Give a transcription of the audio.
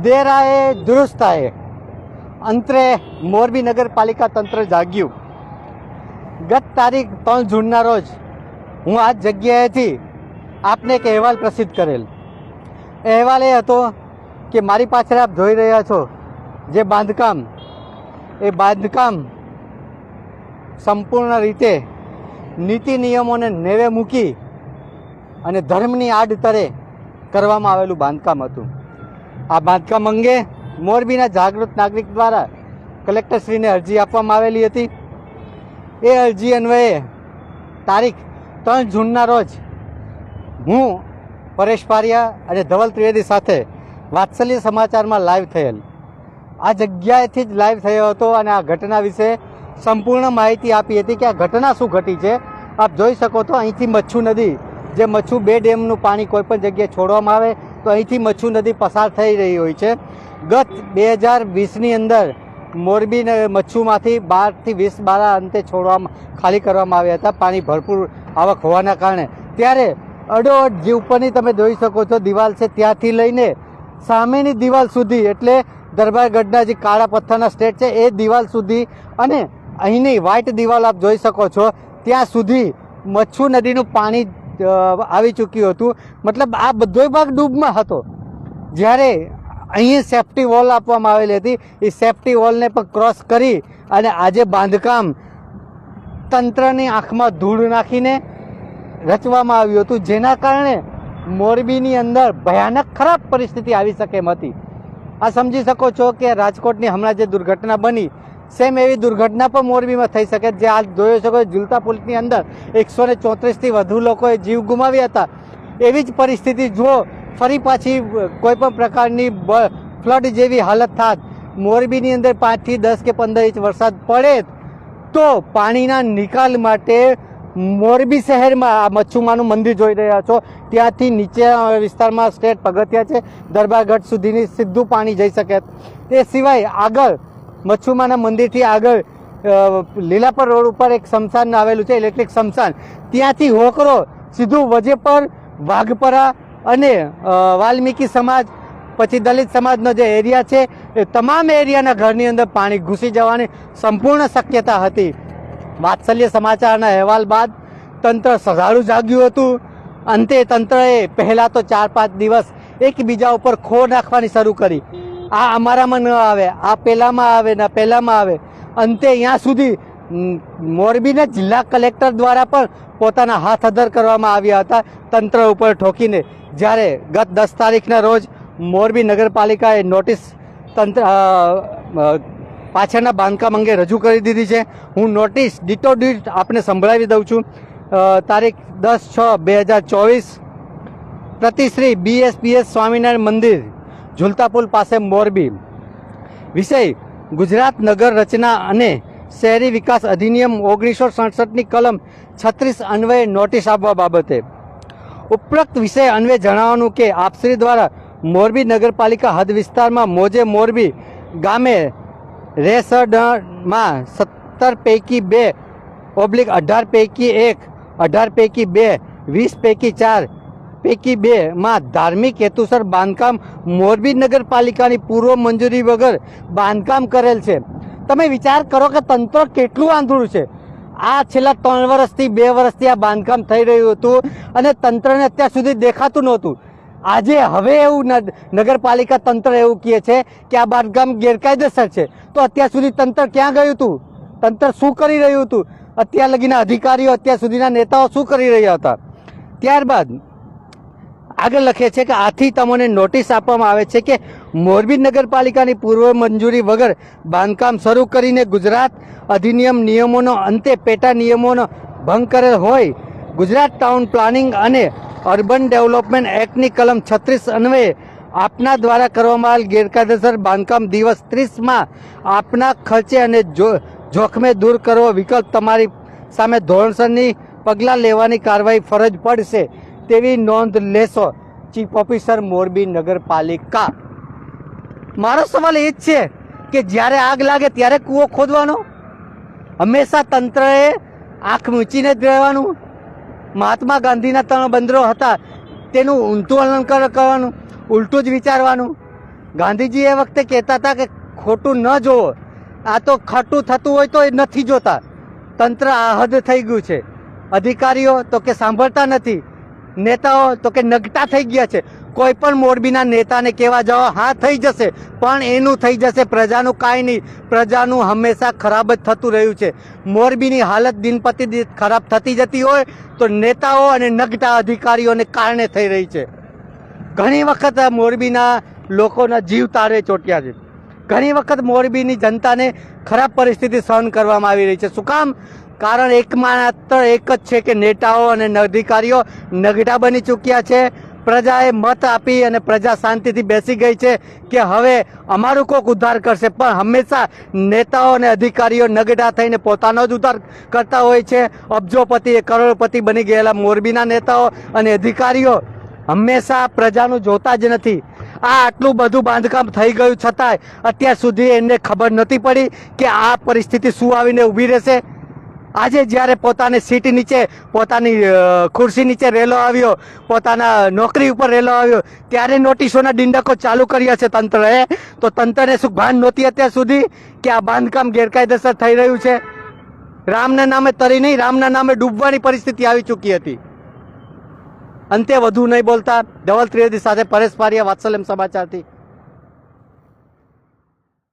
દેર દુરુસ્તાએ અંતરે મોરબી નગરપાલિકા તંત્ર જાગ્યું. ગત તારીખ ત્રણ જૂનના રોજ હું આ જગ્યાએથી આપને એક અહેવાલ પ્રસિદ્ધ કરેલ. અહેવાલ એ હતો કે મારી પાછળ આપ જોઈ રહ્યા છો જે બાંધકામ, એ બાંધકામ સંપૂર્ણ રીતે નીતિ નિયમોને નેવે મૂકી અને ધર્મની આડતરે કરવામાં આવેલું બાંધકામ હતું. આ બાંધકામ અંગે મોરબીના જાગૃત નાગરિક દ્વારા કલેક્ટરશ્રીને અરજી આપવામાં આવેલી હતી. એ અરજી અન્વયે તારીખ ત્રણ જૂનના રોજ હું, પરેશ પારિયા અને ધવલ ત્રિવેદી સાથે વાત્સલ્ય સમાચારમાં લાઈવ થયેલ. આ જગ્યાએથી જ લાઈવ થયો હતો અને આ ઘટના વિશે સંપૂર્ણ માહિતી આપી હતી કે આ ઘટના શું ઘટી છે. આપ જોઈ શકો તો અહીંથી મચ્છુ નદી, જે મચ્છુ બે ડેમનું પાણી કોઈપણ જગ્યાએ છોડવામાં આવે અહીંથી મચ્છુ નદી પસાર થઈ રહી હોય છે. ગત બે હજાર વીસની અંદર મોરબી મચ્છુમાંથી બારથી વીસ બારા અંતે છોડવામાં, ખાલી કરવામાં આવ્યા હતા. પાણી ભરપૂર આવક હોવાના કારણે. ત્યારે અડોઅડ જે ઉપરની તમે જોઈ શકો છો, દિવાલ છે ત્યાંથી લઈને સામેની દિવાલ સુધી, એટલે દરબારગઢના જે કાળા પથ્થરના સ્ટેટ છે, એ દિવાલ સુધી અને અહીંની વ્હાઇટ દિવાલ આપ જોઈ શકો છો. ત્યાં સુધી મચ્છુ નદીનું પાણી આવી ચૂક્યું હતું. મતલબ આ બધો ભાગ ડૂબમાં હતો. જ્યારે અહીં સેફટી વોલ આપવામાં આવેલી હતી, એ સેફટી વોલને પણ ક્રોસ કરી અને આજે બાંધકામ તંત્રની આંખમાં ધૂળ નાખીને રચવામાં આવ્યું હતું. જેના કારણે મોરબીની અંદર ભયાનક ખરાબ પરિસ્થિતિ આવી શકે એમ હતી. આ સમજી શકો છો કે રાજકોટની હમણાં જે દુર્ઘટના બની સેમ એવી દુર્ઘટના પણ મોરબીમાં થઈ શકે જે આ જોયો શકો ઝુલતા પુલની અંદર એકસો ને ચોત્રીસથી વધુ લોકોએ જીવ ગુમાવ્યા હતા. એવી જ પરિસ્થિતિ જો ફરી પાછી કોઈ પણ પ્રકારની ફ્લડ જેવી હાલત થાત. મોરબીની અંદર પાંચથી દસ કે પંદર ઇંચ વરસાદ પડે તો પાણીના નિકાલ માટે મોરબી શહેરમાં આ મચ્છુમાનું મંદિર જોઈ રહ્યા છો. ત્યાંથી નીચે વિસ્તારમાં સ્ટેટ પગથિયા છે. દરબારગઢ સુધીની સીધું પાણી જઈ શકે. એ સિવાય આગળ મચ્છુમાના મંદિરથી આગળ લીલાપર રોડ ઉપર એક સ્મશાન આવેલું છે ઇલેક્ટ્રિક સ્મશાન ત્યાંથી હોકરો સીધું વજેપર, વાઘપરા અને વાલ્મીકી સમાજ, પછી દલિત સમાજનો જે એરિયા છે, એ તમામ એરિયાના ઘરની અંદર પાણી ઘૂસી જવાની સંપૂર્ણ શક્યતા હતી. વાત્સલ્ય સમાચારના અહેવાલ બાદ તંત્ર સધારું જાગ્યું હતું. અંતે તંત્રએ પહેલાં તો ચાર પાંચ દિવસ એકબીજા ઉપર ખો નાખવાની શરૂ કરી. આ અમારામાં ન આવે, આ પહેલામાં આવે ને પહેલાંમાં આવે. અંતે અહીંયા સુધી મોરબીના જિલ્લા કલેક્ટર દ્વારા પણ પોતાના હાથ અધર કરવામાં આવ્યા હતા, તંત્ર ઉપર ઠોકીને. જ્યારે ગત દસ તારીખના રોજ મોરબી નગરપાલિકાએ નોટિસ તંત્ર પાછળના બાંધકામ અંગે રજૂ કરી દીધી છે. હું નોટિસ ડીટો ડીટ આપને સંભળાવી દઉં છું. તારીખ દસ છ બે હજાર ચોવીસ પ્રતિશ્રી બીએસપીએસ સ્વામિનારાયણ મંદિર ઝુલતા પુલ પાસે મોરબી. વિષય, ગુજરાત નગર રચના અને શહેરી વિકાસ અધિનિયમ ઓગણીસો સડસઠની કલમ છત્રીસ અન્વયે નોટિસ આપવા બાબતે. ઉપરોક્ત વિષય અન્વયે જણાવવાનું કે, આપશ્રી દ્વારા મોરબી નગરપાલિકા હદ વિસ્તારમાં મોજે મોરબી ગામે રેસડમાં સત્તર પૈકી બે ઓબ્લિક અઢાર પૈકી એક, અઢાર પૈકી બે, વીસ પૈકી ચાર પૈકી બે માં ધાર્મિક હેતુસર બાંધકામ મોરબી નગરપાલિકાની પૂર્વ મંજૂરી વગર બાંધકામ કરેલ છે. તમે વિચાર કરો કે તંત્ર કેટલું આંધળું છે. આ છેલ્લા ત્રણ વર્ષથી બે વર્ષથી આ બાંધકામ થઈ રહ્યું હતું અને તંત્રને અત્યાર સુધી દેખાતું નહોતું. આજે હવે એવું નગરપાલિકા તંત્ર એવું કહે છે કે આ બાંધકામ ગેરકાયદેસર છે. તો અત્યાર સુધી તંત્ર ક્યાં ગયું હતું? તંત્ર શું કરી રહ્યું હતું? અત્યાર લગીના અધિકારીઓ, અત્યાર સુધીના નેતાઓ શું કરી રહ્યા હતા? ત્યારબાદ આગળ લખે છે કે આથી તમને નોટિસ આપવામાં આવે છે કે મોરબી નગરપાલિકાની પૂર્વ મંજૂરી વગર બાંધકામ શરૂ કરીને ગુજરાત અધિનિયમ નિયમોનો અંતે પેટા નિયમોનો ભંગ કરેલ હોય. ગુજરાત ટાઉન પ્લાનિંગ અને અર્બન ડેવલપમેન્ટ એક્ટની કલમ છત્રીસ અન્વયે આપના દ્વારા કરવામાં આવેલ ગેરકાયદેસર બાંધકામ દિવસ ત્રીસમાં આપના ખર્ચે અને જો- જોખમે દૂર કરવો વિકલ્પ તમારી સામે ધોરણસરની પગલાં લેવાની કાર્યવાહી ફરજ પડશે. તેવી નોંધ લેશો. ચીફ ઓફિસર મોરબી નગરપાલિકા. મારો સવાલ એ જ છે કે જ્યારે આગ લાગે ત્યારે કૂવો ખોદવાનો? હંમેશા તંત્રએ આંખ મૂચીને જ રહેવાનું? મહાત્મા ગાંધીના ત્રણ બંદરો હતા, તેનું ઊંધું અલંકરણ કરવાનું, ઉલટું જ વિચારવાનું. ગાંધીજી એ વખતે કહેતા હતા કે ખોટું ન જોવો. આ તો ખાટું થતું હોય તો એ નથી જોતા. તંત્ર આહદ થઈ ગયું છે. અધિકારીઓ તો કે સાંભળતા નથી. નેતાઓ તો કે નગટા થઈ ગયા છે. કોઈ પણ મોરબીના નેતાને કહેવા જાઓ, હા, થઈ જશે. પણ એનું થઈ જશે, પ્રજાનું કાંઈ નહીં. પ્રજાનું હંમેશા ખરાબ જ થતું રહ્યું છે. મોરબીની હાલત દિન પ્રતિદિન ખરાબ થતી જતી હોય તો નેતાઓ અને નગટા અધિકારીઓને કારણે થઈ રહી છે. ઘણી વખત મોરબીના લોકોના જીવ તારે ચોટ્યા છે. ઘણી વખત મોરબીની જનતાને ખરાબ પરિસ્થિતિ સહન કરવામાં આવી રહી છે. શું કામ? કારણ એકમાત્ર એક જ છે કે નેતાઓ અને અધિકારીઓ નગટા બની ચૂક્યા છે. પ્રજાએ મત આપી અને પ્રજા શાંતિથી બેસી ગઈ છે કે હવે અમારું કોક ઉદ્ધાર કરશે. પણ હંમેશા નેતાઓ અને અધિકારીઓ નગડા થઈને પોતાનો જ ઉદ્ધાર કરતા હોય છે. અબજોપતિ કરોડપતિ બની ગયેલા મોરબીના નેતાઓ અને અધિકારીઓ હંમેશા પ્રજાનું જોતા જ નથી. આ આટલું બધું બાંધકામ થઈ ગયું છતાંય અત્યાર સુધી એને ખબર નથી પડી કે આ પરિસ્થિતિ શું આવીને ઊભી રહેશે. આજે જ્યારે પોતાની સીટ નીચે, પોતાની ખુરશી નીચે રેલો આવ્યો, પોતાના નોકરી ઉપર રેલો આવ્યો, ત્યારે નોટિસોના ડિંડકો ચાલુ કર્યા છે તંત્રએ. તો તંત્રને શું ભાન નહોતી અત્યાર સુધી કે આ બાંધકામ ગેરકાયદેસર થઈ રહ્યું છે? રામના નામે તરી નહીં, રામના નામે ડૂબવાની પરિસ્થિતિ આવી ચૂકી હતી. અંતે વધુ નહીં બોલતા. ધવલ ત્રિવેદી સાથે પરેશ પારિયા, વાત્સલ્યમ સમાચારથી.